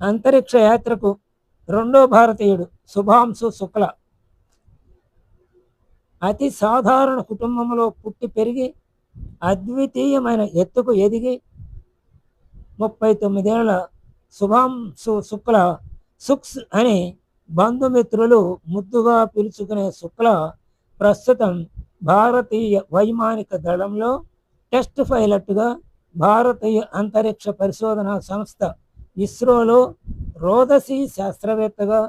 అంతరిక్ష యాత్రకు రెండో భారతీయుడు శుభాంశు శుక్ల. అతి సాధారణ కుటుంబంలో పుట్టి పెరిగి అద్వితీయమైన ఎత్తుకు ఎదిగి ముప్పై తొమ్మిదేళ్ళ శుభాంశు శుక్ల సుక్స్ అని బంధుమిత్రులు ముద్దుగా పిలుచుకునే శుక్ల ప్రస్తుతం భారతీయ వైమానిక దళంలో టెస్ట్ పైలట్గా భారతీయ అంతరిక్ష పరిశోధన సంస్థ ఇస్రోలో రోదసి శాస్త్రవేత్తగా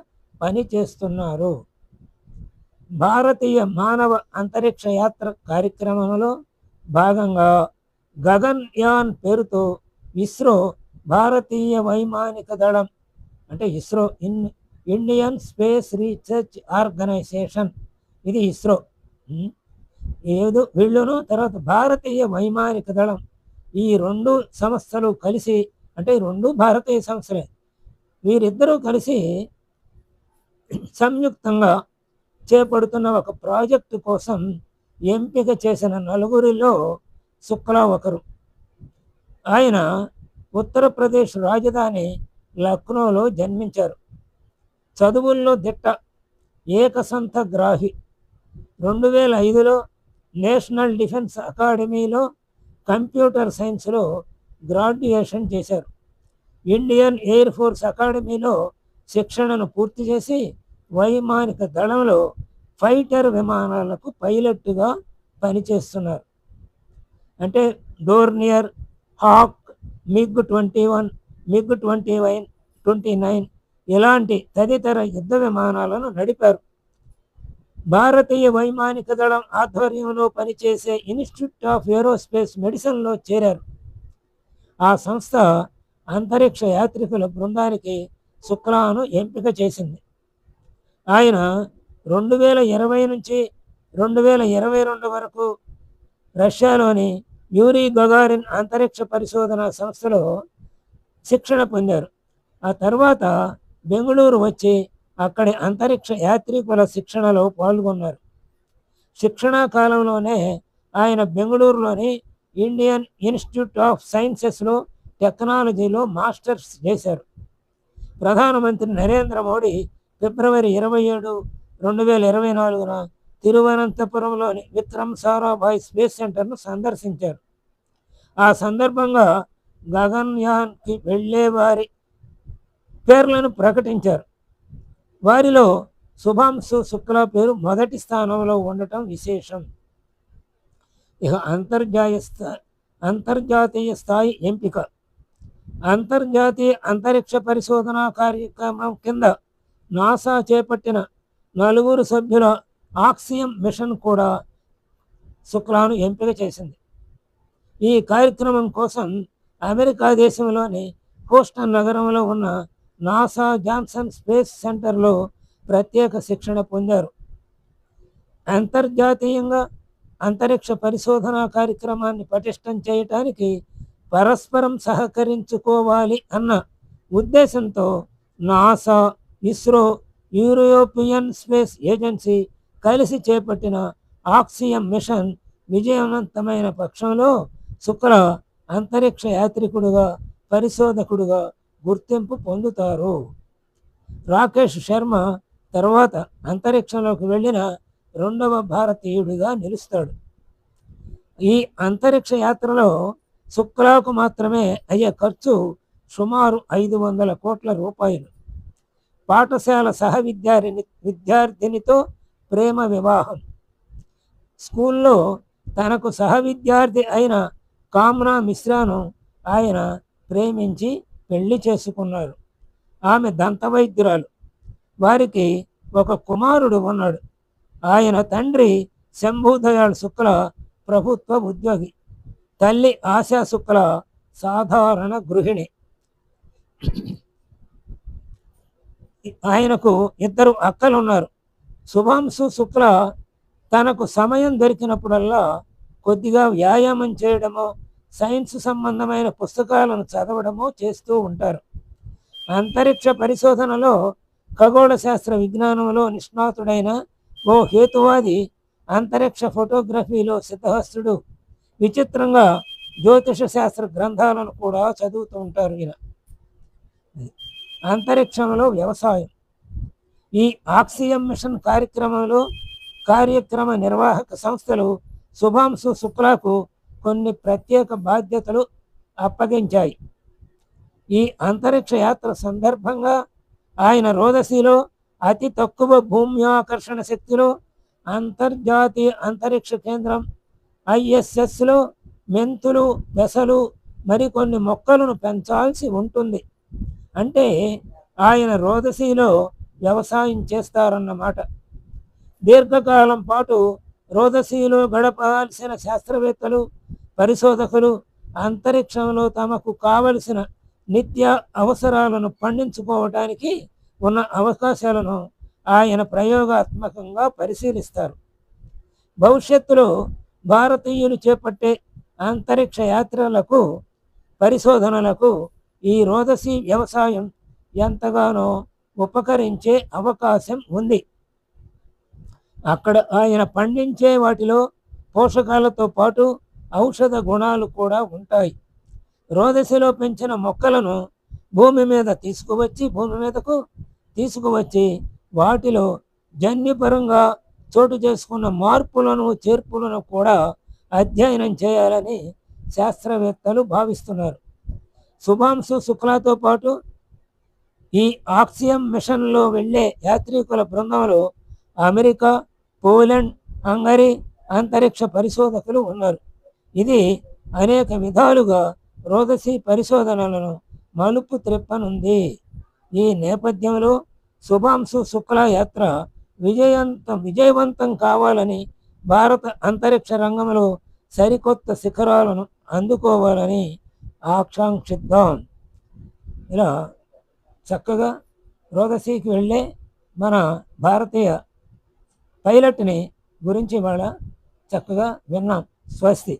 పనిచేస్తున్నారు. భారతీయ మానవ అంతరిక్ష యాత్ర కార్యక్రమంలో భాగంగా గగన్ యాన్ పేరుతో ఇస్రో భారతీయ వైమానిక దళం అంటే ISRO in Indian space research organisation ఇది ఇస్రో. ఏదో వీళ్ళును తర్వాత భారతీయ వైమానిక దళం ఈ రెండు సంస్థలు కలిసి అంటే రెండు భారతీయ సంస్థలే. వీరిద్దరూ కలిసి సంయుక్తంగా చేపడుతున్న ఒక ప్రాజెక్టు కోసం ఎంపిక చేసిన నలుగురిలో శుక్లా ఒకరు. ఆయన ఉత్తరప్రదేశ్ రాజధాని లక్నోలో జన్మించారు. చదువుల్లో దిట్ట ఏకసంత గ్రాహి. రెండు వేల ఐదులో నేషనల్ డిఫెన్స్ అకాడమీలో కంప్యూటర్ సైన్స్లో గ్రాడ్యుయేషన్ చేశారు. ఇండియన్ ఎయిర్ ఫోర్స్ అకాడమీలో శిక్షణను పూర్తి చేసి వైమానిక దళంలో ఫైటర్ విమానాలకు పైలట్గా పనిచేస్తున్నారు. అంటే Dornier Hawk MiG twenty one MiG twenty nine twenty nine ఇలాంటి తదితర యుద్ధ విమానాలను నడిపారు. భారతీయ వైమానిక దళం ఆధ్వర్యంలో పనిచేసే ఇన్స్టిట్యూట్ ఆఫ్ ఏరోస్పేస్ మెడిసిన్లో చేరారు. ఆ సంస్థ అంతరిక్ష యాత్రికుల బృందానికి శుక్లాను ఎంపిక చేసింది. ఆయన రెండు వేల ఇరవై నుంచి రెండు వేల ఇరవై రెండు వరకు రష్యాలోని యూరీ గగారిన్ అంతరిక్ష పరిశోధన సంస్థలో శిక్షణ పొందారు. ఆ తర్వాత బెంగళూరు వచ్చి అక్కడి అంతరిక్ష యాత్రికుల శిక్షణలో పాల్గొన్నారు. శిక్షణా కాలంలోనే ఆయన బెంగళూరులోని ఇండియన్ ఇన్స్టిట్యూట్ ఆఫ్ సైన్సెస్లో టెక్నాలజీలో మాస్టర్స్ చేశారు. ప్రధానమంత్రి నరేంద్ర మోడీ ఫిబ్రవరి ఇరవై ఏడు రెండు వేల ఇరవై నాలుగున తిరువనంతపురంలోని విక్రమ్ సారాభాయ్ స్పేస్ సెంటర్ను సందర్శించారు. ఆ సందర్భంగా గగన్యాన్కి వెళ్ళే వారి పేర్లను ప్రకటించారు. వారిలో శుభాంశు శుక్ల పేరు మొదటి స్థానంలో ఉండటం విశేషం. ఇక అంతర్జాతీయ స్థా అంతర్జాతీయ స్థాయి ఎంపిక అంతర్జాతీయ అంతరిక్ష పరిశోధన కార్యక్రమం కింద నాసా చేపట్టిన నలుగురు సభ్యుల ఆక్సియం మిషన్ కూడా శుక్లాను ఎంపిక చేసింది. ఈ కార్యక్రమం కోసం అమెరికా దేశంలోని హూస్టన్ నగరంలో ఉన్న నాసా జాన్సన్ స్పేస్ సెంటర్లో ప్రత్యేక శిక్షణ పొందారు. అంతర్జాతీయంగా అంతరిక్ష పరిశోధన కార్యక్రమాన్ని పటిష్టం చేయటానికి పరస్పరం సహకరించుకోవాలి అన్న ఉద్దేశంతో NASA ISRO European space agency కలిసి చేపట్టిన ఆక్సియం మిషన్ విజయవంతమైన పక్షంలో శుక్ర అంతరిక్ష యాత్రికుడుగా పరిశోధకుడుగా గుర్తింపు పొందుతారు. రాకేష్ శర్మ తర్వాత అంతరిక్షంలోకి వెళ్ళిన రెండవ భారతీయుడిగా నిలుస్తాడు. ఈ అంతరిక్ష యాత్రలో శుక్లాకు మాత్రమే అయ్యే ఖర్చు సుమారు ఐదు వందల కోట్ల రూపాయలు. పాఠశాల సహ విద్యార్థిని విద్యార్థినితో ప్రేమ వివాహం. స్కూల్లో తనకు సహ విద్యార్థి అయిన కామ్నా మిశ్రాను ఆయన ప్రేమించి పెళ్ళి చేసుకున్నారు. ఆమె దంతవైద్యురాలు. వారికి ఒక కుమారుడు ఉన్నాడు. ఆయన తండ్రి శంభూదయాళ్ శుక్ల ప్రభుత్వ ఉద్యోగి. తల్లి ఆశా శుక్ల సాధారణ గృహిణి. ఆయనకు ఇద్దరు అక్కలు ఉన్నారు శుభాంశు శుక్ల తనకు సమయం దొరికినప్పుడల్లా కొద్దిగా వ్యాయామం చేయడమో సైన్స్ సంబంధమైన పుస్తకాలను చదవడమో చేస్తూ ఉంటారు. అంతరిక్ష పరిశోధనలో ఖగోళ శాస్త్ర విజ్ఞానంలో నిష్ణాతుడైన ఓ హేతువాది అంతరిక్ష ఫోటోగ్రఫీలో సిద్ధహస్తుడు విచిత్రంగా జ్యోతిష శాస్త్ర గ్రంథాలను కూడా చదువుతూ ఉంటారు ఈయన. అంతరిక్షంలో వ్యవసాయం. ఈ ఆక్సియం మిషన్ కార్యక్రమంలో కార్యక్రమ నిర్వాహక సంస్థలు శుభాంశు శుక్లాకు కొన్ని ప్రత్యేక బాధ్యతలు అప్పగించాయి. ఈ అంతరిక్ష యాత్ర సందర్భంగా ఆయన రోదసిలో అతి తక్కువ భూమి ఆకర్షణ శక్తిలో అంతర్జాతీయ అంతరిక్ష కేంద్రం ఐఎస్ఎస్లో మెంతులు వెసలు మరికొన్ని మొక్కలను పెంచాల్సి ఉంటుంది. అంటే ఆయన రోదసిలో వ్యవసాయం చేస్తారన్నమాట. దీర్ఘకాలం పాటు రోదసీలో గడపాల్సిన శాస్త్రవేత్తలు పరిశోధకులు అంతరిక్షంలో తమకు కావలసిన నిత్య అవసరాలను పండించుకోవటానికి ఉన్న అవకాశాలను ఆయన ప్రయోగాత్మకంగా పరిశీలిస్తారు. భవిష్యత్తులో భారతీయులు చేపట్టే అంతరిక్ష యాత్రలకు పరిశోధనలకు ఈ రోదసి వ్యవసాయం ఎంతగానో ఉపకరించే అవకాశం ఉంది. అక్కడ ఆయన పండించే వాటిలో పోషకాలతో పాటు ఔషధ గుణాలు కూడా ఉంటాయి. రోదసిలో పెంచిన మొక్కలను భూమి మీద తీసుకువచ్చి భూమి మీదకు తీసుకువచ్చి వాటిలో జన్యుపరంగా చోటు చేసుకున్న మార్పులను చేర్పులను కూడా అధ్యయనం చేయాలని శాస్త్రవేత్తలు భావిస్తున్నారు. శుభాంశు శుక్లాతో పాటు ఈ ఆక్సియం మిషన్లో వెళ్ళే యాత్రికుల బృందంలో అమెరికా పోలాండ్ హంగరీ అంతరిక్ష పరిశోధకులు ఉన్నారు. ఇది అనేక విధాలుగా రోదసి పరిశోధనలను మలుపు త్రిప్పనుంది ఈ నేపథ్యంలో శుభాంశు శుక్ల యాత్ర విజయంత విజయవంతం కావాలని భారత అంతరిక్ష రంగంలో సరికొత్త శిఖరాలను అందుకోవాలని ఆకాంక్షిద్దాం. ఇలా చక్కగా రోదసీకి వెళ్ళే మన భారతీయ పైలట్ని గురించి వాళ్ళ చక్కగా విన్నాం. స్వస్తి.